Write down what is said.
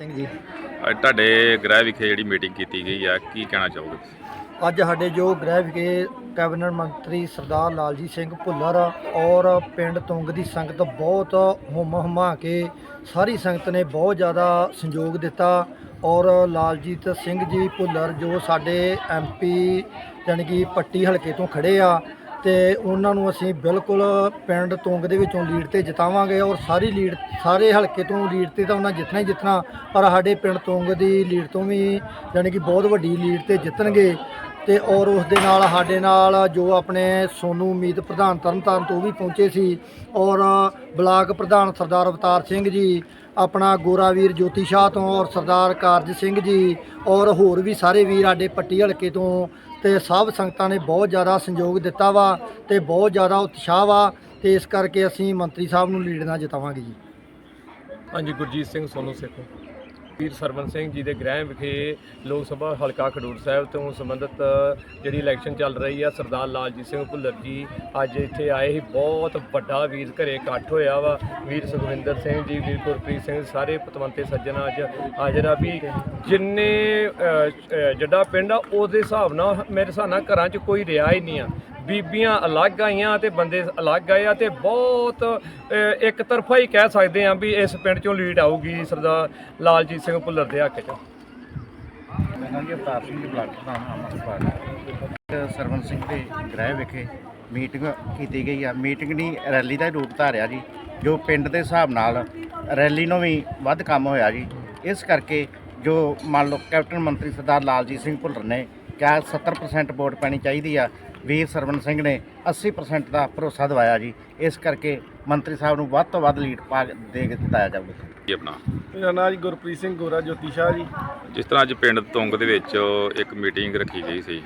ਸਿੰਘ ਜੀ ਅੱਜ ਤੁਹਾਡੇ ਗ੍ਰਹਿ ਵਿਖੇ ਜਿਹੜੀ ਮੀਟਿੰਗ ਕੀਤੀ ਗਈ ਆ ਕੀ ਕਹਿਣਾ ਚਾਹੋਗੇ? ਅੱਜ ਸਾਡੇ ਜੋ ਗ੍ਰਹਿ ਵਿਖੇ ਕੈਬਨਿਟ ਮੰਤਰੀ ਸਰਦਾਰ ਲਾਲਜੀਤ ਸਿੰਘ ਭੁੱਲਰ ਔਰ ਪਿੰਡ ਤੁੰਗ ਦੀ ਸੰਗਤ ਬਹੁਤ ਹੁਮ ਹੁਮਾ ਕੇ ਸਾਰੀ ਸੰਗਤ ਨੇ ਬਹੁਤ ਜ਼ਿਆਦਾ ਸੰਯੋਗ ਦਿੱਤਾ ਔਰ ਲਾਲਜੀਤ ਸਿੰਘ ਜੀ ਭੁੱਲਰ ਜੋ ਸਾਡੇ ਐਮਪੀ ਜਾਣੀ ਕਿ ਪੱਟੀ ਹਲਕੇ ਤੋਂ ਖੜੇ ਆ ਤੇ ਉਹਨਾਂ ਨੂੰ ਅਸੀਂ ਬਿਲਕੁਲ ਪਿੰਡ ਤੁੰਗ ਦੇ ਵਿੱਚੋਂ ਲੀਡ ਤੇ ਜਿਤਾਵਾਂਗੇ ਔਰ ਸਾਰੀ ਲੀਡ, ਸਾਰੇ ਹਲਕੇ ਤੋਂ ਲੀਡ ਤੇ ਤਾਂ ਉਹਨਾਂ ਜਿੱਤਣਾ ਹੀ ਜਿੱਤਣਾ, ਪਰ ਸਾਡੇ ਪਿੰਡ ਤੁੰਗ ਦੀ ਲੀਡ ਤੋਂ ਵੀ ਯਾਨੀ ਕਿ ਬਹੁਤ ਵੱਡੀ ਲੀਡ ਤੇ ਜਿੱਤਣਗੇ ਤੇ ਔਰ ਉਸ ਦੇ ਨਾਲ ਸਾਡੇ ਨਾਲ ਜੋ ਆਪਣੇ ਸੋਨੂ ਉਮੀਦ ਪ੍ਰਧਾਨ ਤਰਨਤਾਰਨ ਤੋਂ ਵੀ ਪਹੁੰਚੇ ਸੀ ਔਰ ਬਲਾਕ ਪ੍ਰਧਾਨ ਸਰਦਾਰ ਅਵਤਾਰ ਸਿੰਘ ਜੀ, ਆਪਣਾ ਗੋਰਾਵੀਰ ਜੋਤੀ ਸ਼ਾਹ ਤੋਂ ਔਰ ਸਰਦਾਰ ਕਾਰਜ ਸਿੰਘ ਜੀ ਔਰ ਹੋਰ ਵੀ ਸਾਰੇ ਵੀਰ ਸਾਡੇ ਪੱਟੀ ਹਲਕੇ ਤੋਂ ਤੇ ਸਭ ਸੰਗਤਾਂ ਨੇ ਬਹੁਤ ਜ਼ਿਆਦਾ ਸੰਯੋਗ ਦਿੱਤਾ ਵਾ ਤੇ ਬਹੁਤ ਜ਼ਿਆਦਾ ਉਤਸ਼ਾਹ ਵਾ ਤੇ ਇਸ ਕਰਕੇ ਅਸੀਂ ਮੰਤਰੀ ਸਾਹਿਬ ਨੂੰ ਲੀਡ ਨਾਲ ਜਿਤਾਵਾਂਗੇ ਜੀ। ਹਾਂਜੀ, ਗੁਰਜੀਤ ਸਿੰਘ ਸੋਨੂ ਸੇਖੋਂ। ਵੀਰ ਸਰਵਨ ਸਿੰਘ ਜੀ ਦੇ ਗ੍ਰਹਿ ਵਿਖੇ ਲੋਕ ਸਭਾ ਹਲਕਾ ਖਡੂਰ ਸਾਹਿਬ ਤੋਂ ਸੰਬੰਧਿਤ ਜਿਹੜੀ ਇਲੈਕਸ਼ਨ ਚੱਲ ਰਹੀ ਆ ਸਰਦਾਰ ਲਾਲਜੀਤ ਸਿੰਘ ਭੁੱਲਰ ਜੀ ਅੱਜ ਇੱਥੇ ਆਏ ਸੀ। ਬਹੁਤ ਵੱਡਾ ਵੀਰ ਘਰੇ ਇਕੱਠ ਹੋਇਆ ਵਾ। ਵੀਰ ਸੁਖਵਿੰਦਰ ਸਿੰਘ ਜੀ ਵੀਰ ਗੁਰਪ੍ਰੀਤ ਸਿੰਘ ਸਾਰੇ ਪਤਵੰਤੇ ਸੱਜਣ ਅੱਜ ਹਾਜ਼ਰ ਆ। ਵੀ ਜਿੰਨੇ ਅ, ਜੱਡਾ ਪਿੰਡ ਆ ਉਹਦੇ ਹਿਸਾਬ ਨਾਲ ਮੇਰੇ ਹਿਸਾਬ ਨਾਲ ਘਰਾਂ 'ਚ ਕੋਈ ਰਿਹਾ ਹੀ ਨਹੀਂ ਆ। ਬੀਬੀਆਂ ਅਲੱਗ ਆਈਆਂ ਤੇ ਬੰਦੇ ਅਲੱਗ ਆਏ ਆ ਤੇ ਬਹੁਤ ਇੱਕ ਤਰਫਾ ਹੀ ਕਹਿ ਸਕਦੇ ਆ ਵੀ ਇਸ ਪਿੰਡ ਚੋਂ ਲੀਡ ਆਊਗੀ ਸਰਦਾਰ ਲਾਲਜੀਤ ਸਿੰਘ ਭੁੱਲਰ ਦੇ ਹੱਕ 'ਚ। ਮੇਰਾ ਜੀ ਅਵਤਾਰ ਸਿੰਘ ਬਲਾਕ ਪ੍ਰਧਾਨ ਆਮ ਸਰਵਨ ਸਿੰਘ ਦੇ ਗ੍ਰਹਿ ਵਿਖੇ ਮੀਟਿੰਗ ਕੀਤੀ ਗਈ ਆ। ਮੀਟਿੰਗ ਨਹੀਂ, ਰੈਲੀ ਦਾ ਹੀ ਰੂਪ ਧਾਰਿਆ ਜੀ, ਜੋ ਪਿੰਡ ਦੇ ਹਿਸਾਬ ਨਾਲ ਰੈਲੀ ਨੂੰ ਵੀ ਵੱਧ ਕੰਮ ਹੋਇਆ ਜੀ। ਇਸ ਕਰਕੇ ਜੋ ਮੰਨ ਲਓ ਕੈਪਟਨ ਮੰਤਰੀ ਸਰਦਾਰ ਲਾਲਜੀਤ ਸਿੰਘ ਭੁੱਲਰ ਨੇ ਕਿਹਾ 70% ਵੋਟ ਪੈਣੀ ਚਾਹੀਦੀ ਆ। ਵੀਰ ਸਰਵਨ ਸਿੰਘ ਨੇ 80% ਦਾ ਭਰੋਸਾ ਦਿਵਾਇਆ ਜੀ। ਇਸ ਕਰਕੇ ਮੰਤਰੀ ਸਾਹਿਬ ਨੂੰ ਵੱਧ ਤੋਂ ਵੱਧ ਲੀਡ ਪਾ ਕੇ ਦੇ ਕੇ ਜਿਤਾਇਆ ਜਾਊਗਾ। ਕੀ ਆਪਣਾ। ਮੇਰਾ ਨਾਮ ਜੀ ਗੁਰਪ੍ਰੀਤ ਸਿੰਘ ਗੋਰਾ ਜੋਤੀ ਸ਼ਾਹ ਜੀ। ਜਿਸ ਤਰ੍ਹਾਂ ਅੱਜ ਪਿੰਡ ਤੁੰਗ ਦੇ ਵਿੱਚ ਇੱਕ ਮੀਟਿੰਗ ਰੱਖੀ ਗਈ ਸੀ।